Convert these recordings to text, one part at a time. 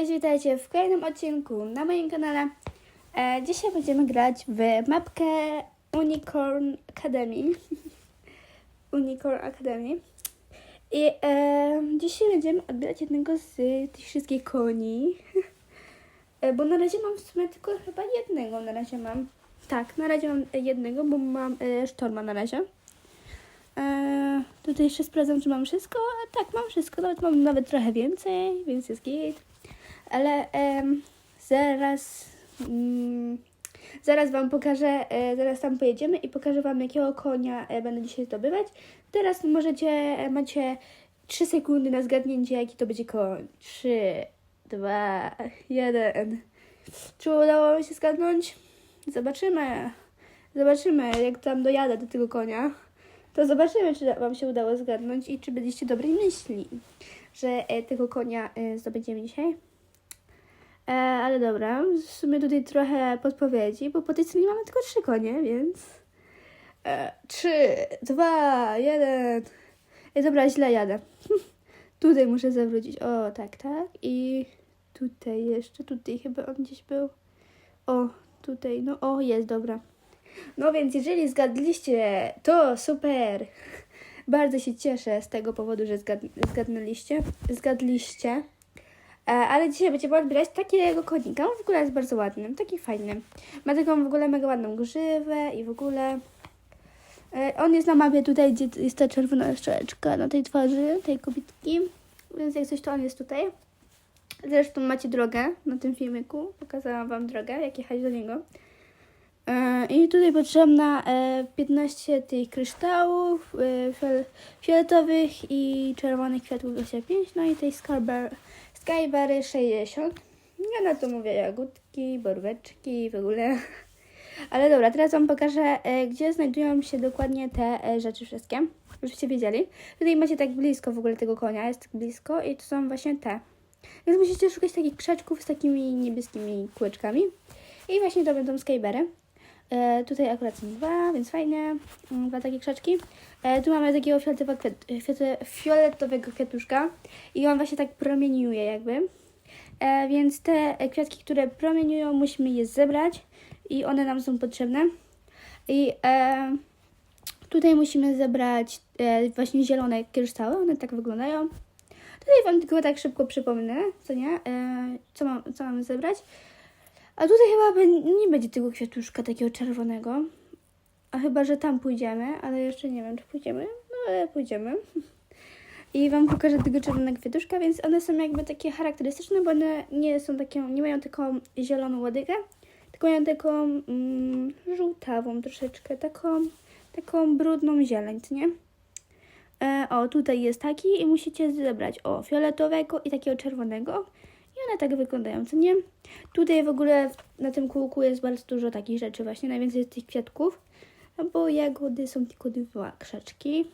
Cześć, witajcie w kolejnym odcinku na moim kanale. E, dzisiaj będziemy grać w mapkę Unicorn Academy. Unicorn Academy. I e, dzisiaj będziemy odbierać jednego z tych wszystkich koni. E, bo na razie mam w sumie tylko chyba jednego. Na razie mam. Tak, na razie mam jednego, bo mam e, sztorma na razie. E, tutaj jeszcze sprawdzam, czy mam wszystko. A tak, mam wszystko. Nawet mam nawet trochę więcej, więc jest git. Ale zaraz. Mm, zaraz Wam pokażę, e, zaraz tam pojedziemy i pokażę Wam, jakiego konia e, będę dzisiaj zdobywać. Teraz możecie, e, macie 3 sekundy na zgadnięcie, jaki to będzie koń. 3, 2, 1. Czy udało mi się zgadnąć? Zobaczymy. Zobaczymy, jak tam dojadę do tego konia. To zobaczymy, czy Wam się udało zgadnąć i czy byliście dobrej myśli, że e, tego konia e, zdobędziemy dzisiaj. E, ale dobra, w sumie tutaj trochę podpowiedzi, bo po tej stronie mamy tylko trzy konie, więc... E, trzy, dwa, jeden... E, dobra, źle jadę. tutaj muszę zawrócić. O, tak, tak. I tutaj jeszcze, tutaj chyba on gdzieś był. O, tutaj, no o, jest, dobra. No więc jeżeli zgadliście, to super. Bardzo się cieszę z tego powodu, że zgad zgadnęliście, zgadliście. E, ale dzisiaj będziemy odbierać takiego konika. On w ogóle jest bardzo ładny, taki fajny. Ma taką w ogóle mega ładną grzywę i w ogóle... E, on jest na mapie tutaj, gdzie jest ta czerwona strzałeczka na tej twarzy, tej kobitki. Więc jak coś, to on jest tutaj. Zresztą macie drogę na tym filmiku. Pokazałam Wam drogę, jak jechać do niego. E, I tutaj potrzebna e, 15 tych kryształów e, fiol fioletowych i czerwonych kwiatków 25, no i tej skyber, skybery 60. Ja na to mówię jagódki, borweczki w ogóle. Ale dobra, teraz Wam pokażę, e, gdzie znajdują się dokładnie te e, rzeczy wszystkie, żebyście wiedzieli. Tutaj macie tak blisko w ogóle tego konia, jest tak blisko i to są właśnie te. Więc musicie szukać takich krzaczków z takimi niebieskimi kółeczkami. I właśnie to będą skybery. E, tutaj akurat są dwa, więc fajne. Mm, Dwa takie krzaczki. E, tu mamy takiego fioletowego, kwiat, fiolet- fioletowego kwiatuszka i on właśnie tak promieniuje jakby. E, więc te kwiatki, które promieniują, musimy je zebrać i one nam są potrzebne. I e, tutaj musimy zebrać e, właśnie zielone kryształy, one tak wyglądają. Tutaj Wam tylko tak szybko przypomnę, co nie, e, co, mam, co mamy zebrać. A tutaj chyba nie będzie tego kwiatuszka takiego czerwonego. A chyba, że tam pójdziemy, ale jeszcze nie wiem, czy pójdziemy. No ale pójdziemy. I wam pokażę tego czerwonego kwiatuszka, więc one są jakby takie charakterystyczne, bo one nie są takie, nie mają taką zieloną łodygę, tylko mają taką mm, żółtawą troszeczkę, taką, taką brudną zieleń, nie? E, o, tutaj jest taki i musicie zebrać o fioletowego i takiego czerwonego. One tak wyglądają, co nie? Tutaj w ogóle na tym kółku jest bardzo dużo takich rzeczy, właśnie najwięcej jest tych kwiatków, no bo jagody są tylko dwa krzaczki.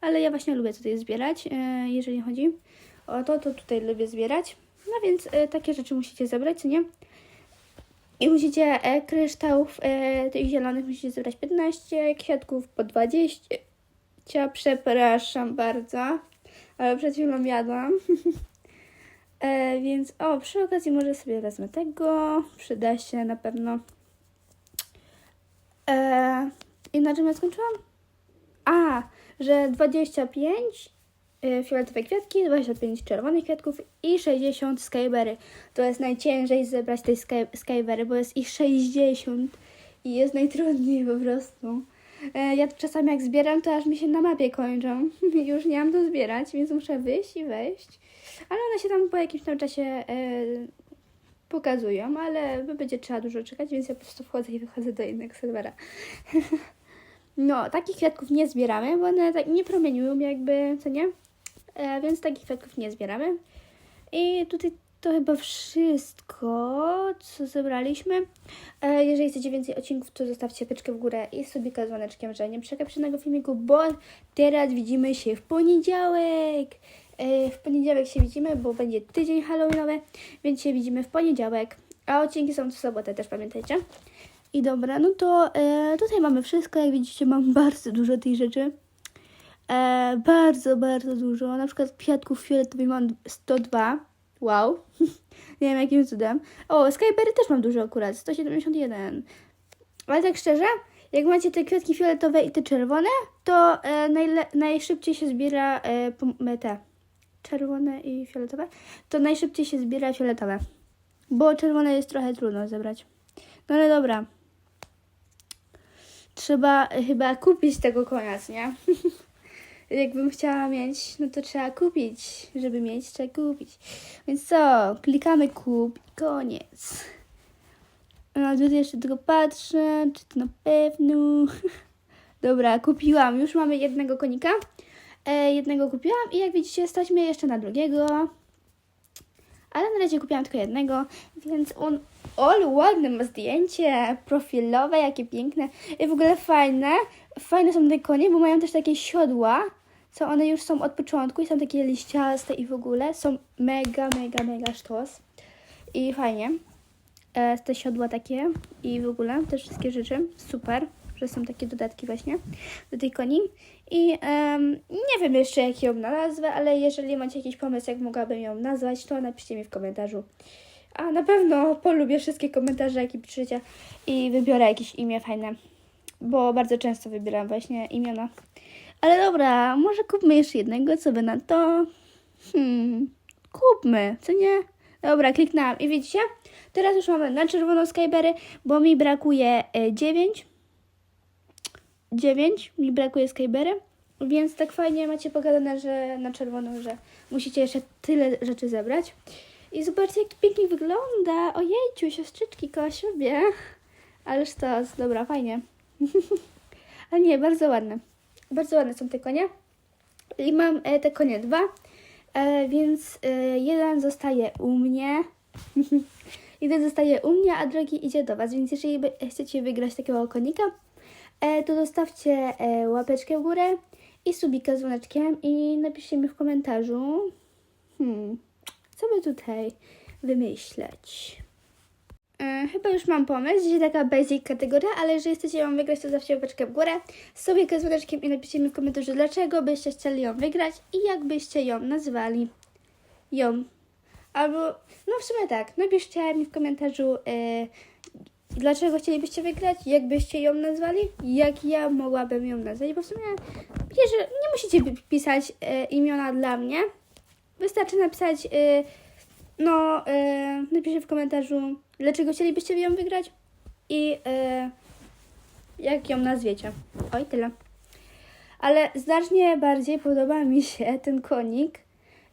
Ale ja właśnie lubię tutaj zbierać, e, jeżeli chodzi o to, to tutaj lubię zbierać. No więc e, takie rzeczy musicie zebrać, co nie? I musicie e, kryształów e, tych zielonych musicie zebrać 15, kwiatków po 20. Przepraszam bardzo, ale przed chwilą jadłam. E, więc o, przy okazji może sobie wezmę tego. Przyda się na pewno. E, I na czym ja skończyłam? A, że 25 e, fioletowe kwiatki, 25 czerwonych kwiatków i 60 skybery. To jest najciężej zebrać tej sky, skybery, bo jest ich 60 i jest najtrudniej po prostu. E, Ja czasami jak zbieram, to aż mi się na mapie kończą. Już nie mam do zbierać, więc muszę wyjść i wejść. Ale one się tam po jakimś tam czasie e, pokazują, ale będzie trzeba dużo czekać, więc ja po prostu wchodzę i wychodzę do innego serwera. no, takich kwiatków nie zbieramy, bo one tak nie promieniują jakby, co nie? E, więc takich kwiatków nie zbieramy. I tutaj to chyba wszystko, co zebraliśmy. E, jeżeli chcecie więcej odcinków, to zostawcie peczkę w górę i sobie z dzwoneczkiem, że nie przegapicie żadnego filmiku, bo teraz widzimy się w poniedziałek. E, w poniedziałek się widzimy, bo będzie tydzień halloweenowy, więc się widzimy w poniedziałek. A odcinki są w sobotę, też pamiętajcie. I dobra, no to e, tutaj mamy wszystko. Jak widzicie, mam bardzo dużo tych rzeczy. E, bardzo, bardzo dużo. Na przykład kwiatków fioletowych mam 102. Wow. Nie wiem jakim cudem. O, Skyberry też mam dużo akurat, 171. Ale tak szczerze, jak macie te kwiatki fioletowe i te czerwone, to e, najszybciej się zbiera e, pom- te czerwone i fioletowe, to najszybciej się zbiera fioletowe. Bo czerwone jest trochę trudno zebrać. No ale dobra. Trzeba e, chyba kupić tego konia, nie? Jakbym chciała mieć, no to trzeba kupić. Żeby mieć, trzeba kupić. Więc co? Klikamy kup i koniec. A tutaj jeszcze tylko patrzę, czy to na pewno. Dobra, kupiłam. Już mamy jednego konika. E, jednego kupiłam i jak widzicie, stać jeszcze na drugiego. Ale na razie kupiłam tylko jednego, więc on. Ale ładne ma zdjęcie profilowe, jakie piękne. I w ogóle fajne. Fajne są te konie, bo mają też takie siodła, co one już są od początku i są takie liściaste i w ogóle są mega, mega, mega sztos. I fajnie. E, te siodła takie i w ogóle te wszystkie rzeczy. Super, że są takie dodatki właśnie do tej koni. I em, nie wiem jeszcze jak ją na nazwę, ale jeżeli macie jakiś pomysł, jak mogłabym ją nazwać, to napiszcie mi w komentarzu. A na pewno polubię wszystkie komentarze, jakie piszecie i wybiorę jakieś imię fajne, bo bardzo często wybieram właśnie imiona. Ale dobra, może kupmy jeszcze jednego, co by na to? Hmm, kupmy, co nie? Dobra, kliknęłam i widzicie? Teraz już mamy na czerwono Skyberry, bo mi brakuje e, 9. 9 mi brakuje Skyberry, więc tak fajnie macie pogadane, że na czerwono, że musicie jeszcze tyle rzeczy zebrać. I zobaczcie, jak to pięknie wygląda. Ojejciu, siostrzyczki koło siebie. Ależ to, dobra, fajnie. Ale nie, bardzo ładne. Bardzo ładne są te konie. I mam e, te konie dwa, e, więc e, jeden zostaje u mnie. jeden zostaje u mnie, a drugi idzie do Was. Więc jeżeli chcecie wygrać takiego konika, to zostawcie e, łapeczkę w górę i subika z dzwoneczkiem i napiszcie mi w komentarzu, hmm, co by tutaj wymyśleć. E, chyba już mam pomysł, dzisiaj taka basic kategoria, ale jeżeli chcecie ją wygrać, to zawsze łapeczkę w górę, subika z i napiszcie mi w komentarzu, dlaczego byście chcieli ją wygrać i jak byście ją nazwali. Ją. Albo, no w sumie tak, napiszcie mi w komentarzu, e, dlaczego chcielibyście wygrać, jak byście ją nazwali, jak ja mogłabym ją nazwać, bo w sumie jeżeli, nie musicie pi- pisać e, imiona dla mnie, wystarczy napisać, e, no, e, napiszcie w komentarzu, dlaczego chcielibyście ją wygrać i e, jak ją nazwiecie. Oj, tyle. Ale znacznie bardziej podoba mi się ten konik,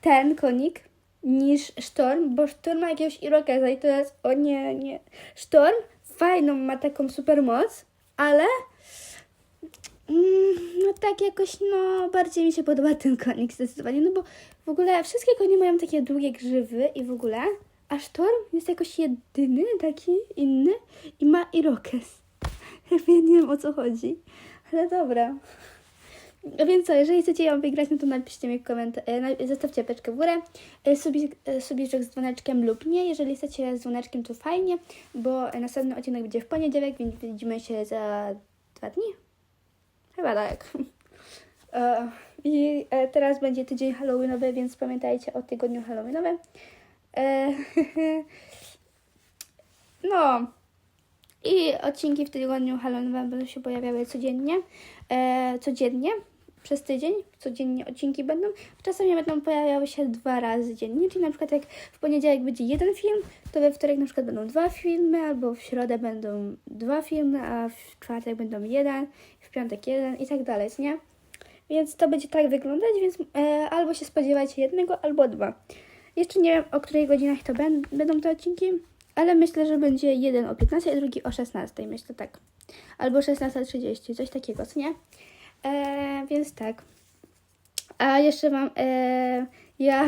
ten konik, niż Storm, bo Storm ma jakiegoś irokeza i to jest, o nie, nie. Storm fajną ma taką super moc, ale mm, no tak jakoś, no bardziej mi się podoba ten konik zdecydowanie, no bo w ogóle wszystkie konie mają takie długie grzywy i w ogóle, a Storm jest jakoś jedyny, taki inny i ma. Jakby ja nie wiem o co chodzi, ale dobra. No więc co, jeżeli chcecie ją wygrać, no to napiszcie mi w komentarzu, zostawcie łapeczkę w górę, e, e, subiczek z dzwoneczkiem lub nie. Jeżeli chcecie z dzwoneczkiem, to fajnie, bo e, następny odcinek będzie w poniedziałek, więc widzimy się za dwa dni. Chyba tak. E, I e, teraz będzie tydzień halloweenowy, więc pamiętajcie o tygodniu halloweenowym. E, no. I odcinki w tygodniu halloweenowym będą się pojawiały codziennie. E, codziennie. Przez tydzień, codziennie odcinki będą. Czasami będą pojawiały się dwa razy dziennie, czyli na przykład jak w poniedziałek będzie jeden film, to we wtorek na przykład będą dwa filmy, albo w środę będą dwa filmy, a w czwartek będą jeden, w piątek jeden i tak dalej, nie? Więc to będzie tak wyglądać, więc e, albo się spodziewajcie jednego, albo dwa. Jeszcze nie wiem, o której godzinach to będą te odcinki, ale myślę, że będzie jeden o 15, a drugi o 16, myślę tak. Albo 16.30, coś takiego, co nie? E, więc tak. A jeszcze mam, e, ja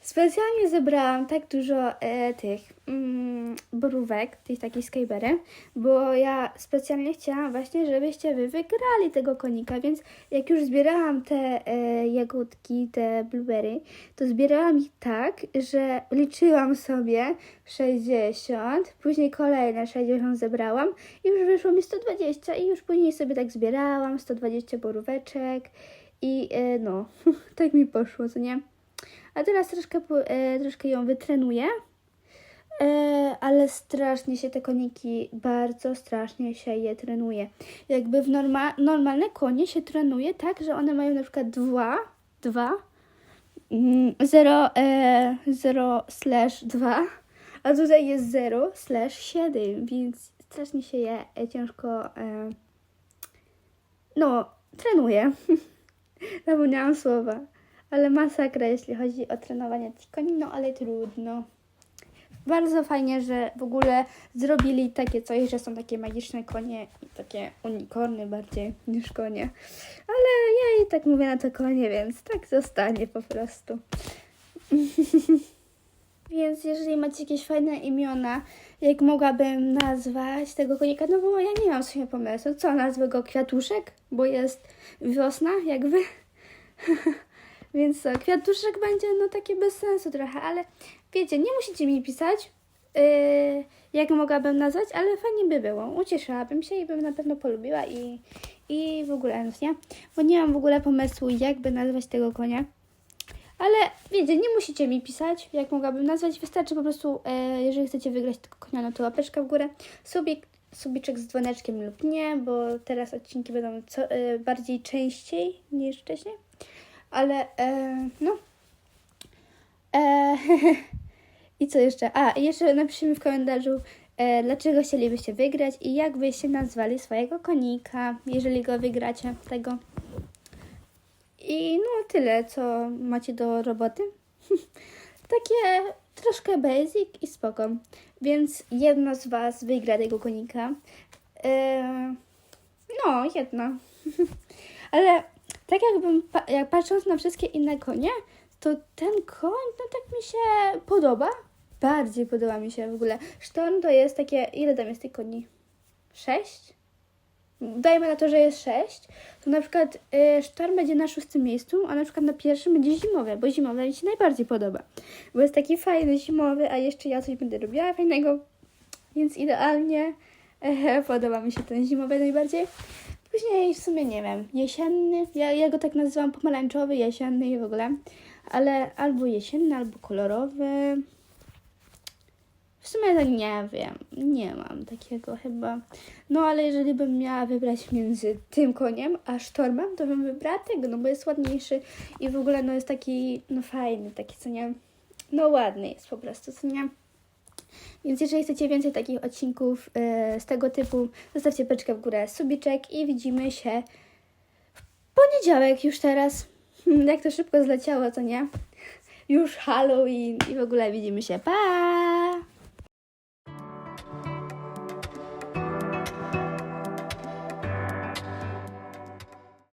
specjalnie zebrałam tak dużo e, tych mm, borówek, tych takich skybery, bo ja specjalnie chciałam właśnie, żebyście wy wygrali tego konika, więc jak już zbierałam te e, jagódki, te blueberry, to zbierałam ich tak, że liczyłam sobie 60, później kolejne 60 zebrałam i już wyszło mi 120 i już później sobie tak zbierałam 120 boróweczek i e, no, tak mi poszło, co nie? A teraz troszkę, e, troszkę ją wytrenuję E, ale strasznie się te koniki, bardzo strasznie się je trenuje. Jakby w norma, normalne konie się trenuje tak, że one mają na przykład dwa, dwa, mm, 0, e, 0 slash 2, a tutaj jest 0 slash 7, więc strasznie się je e, ciężko, e, no, trenuje. Zapomniałam słowa. Ale masakra, jeśli chodzi o trenowanie tych koni, no ale trudno. Bardzo fajnie, że w ogóle zrobili takie coś, że są takie magiczne konie i takie unikorny bardziej niż konie. Ale ja i tak mówię na to konie, więc tak zostanie po prostu. więc jeżeli macie jakieś fajne imiona, jak mogłabym nazwać tego konika, no bo ja nie mam w sumie pomysłu. Co, nazwę go Kwiatuszek? Bo jest wiosna jakby. Więc co, kwiatuszek będzie no takie bez sensu trochę, ale wiecie, nie musicie mi pisać, yy, jak mogłabym nazwać, ale fajnie by było. Ucieszyłabym się i bym na pewno polubiła i, i w ogóle, no nie? Bo nie mam w ogóle pomysłu, jakby nazwać tego konia. Ale wiecie, nie musicie mi pisać, jak mogłabym nazwać. Wystarczy po prostu, e, jeżeli chcecie wygrać tego konia, no to łapeczka w górę. Subik, subiczek z dzwoneczkiem lub nie, bo teraz odcinki będą co, e, bardziej częściej niż wcześniej. Ale e, no. E, I co jeszcze? A, jeszcze napiszcie mi w komentarzu, e, dlaczego chcielibyście wygrać i jak byście nazwali swojego konika, jeżeli go wygracie tego. I no tyle, co macie do roboty. Takie troszkę basic i spoko. Więc jedna z Was wygra tego konika. E, no, jedna. Ale tak jakbym, jak patrząc na wszystkie inne konie, to ten koń, no tak mi się podoba. Bardziej podoba mi się w ogóle. Sztorm to jest takie, ile tam jest tych koni? Sześć? Dajmy na to, że jest sześć. To na przykład y, Sztorm będzie na szóstym miejscu, a na przykład na pierwszym będzie zimowe, bo zimowe mi się najbardziej podoba. Bo jest taki fajny zimowy, a jeszcze ja coś będę robiła fajnego, więc idealnie podoba mi się ten zimowy najbardziej. Później w sumie nie wiem, jesienny, ja, ja go tak nazywam pomarańczowy, jesienny i w ogóle, ale albo jesienny, albo kolorowy. W sumie tak nie wiem, nie mam takiego chyba. No ale jeżeli bym miała wybrać między tym koniem a sztormem, to bym wybrała tego, no bo jest ładniejszy i w ogóle no jest taki, no fajny, taki co nie, no ładny jest po prostu, co nie. Więc jeżeli chcecie więcej takich odcinków e, z tego typu, zostawcie peczkę w górę, subiczek i widzimy się w poniedziałek już teraz. Jak to szybko zleciało, co nie? Już Halloween i w ogóle widzimy się. Pa!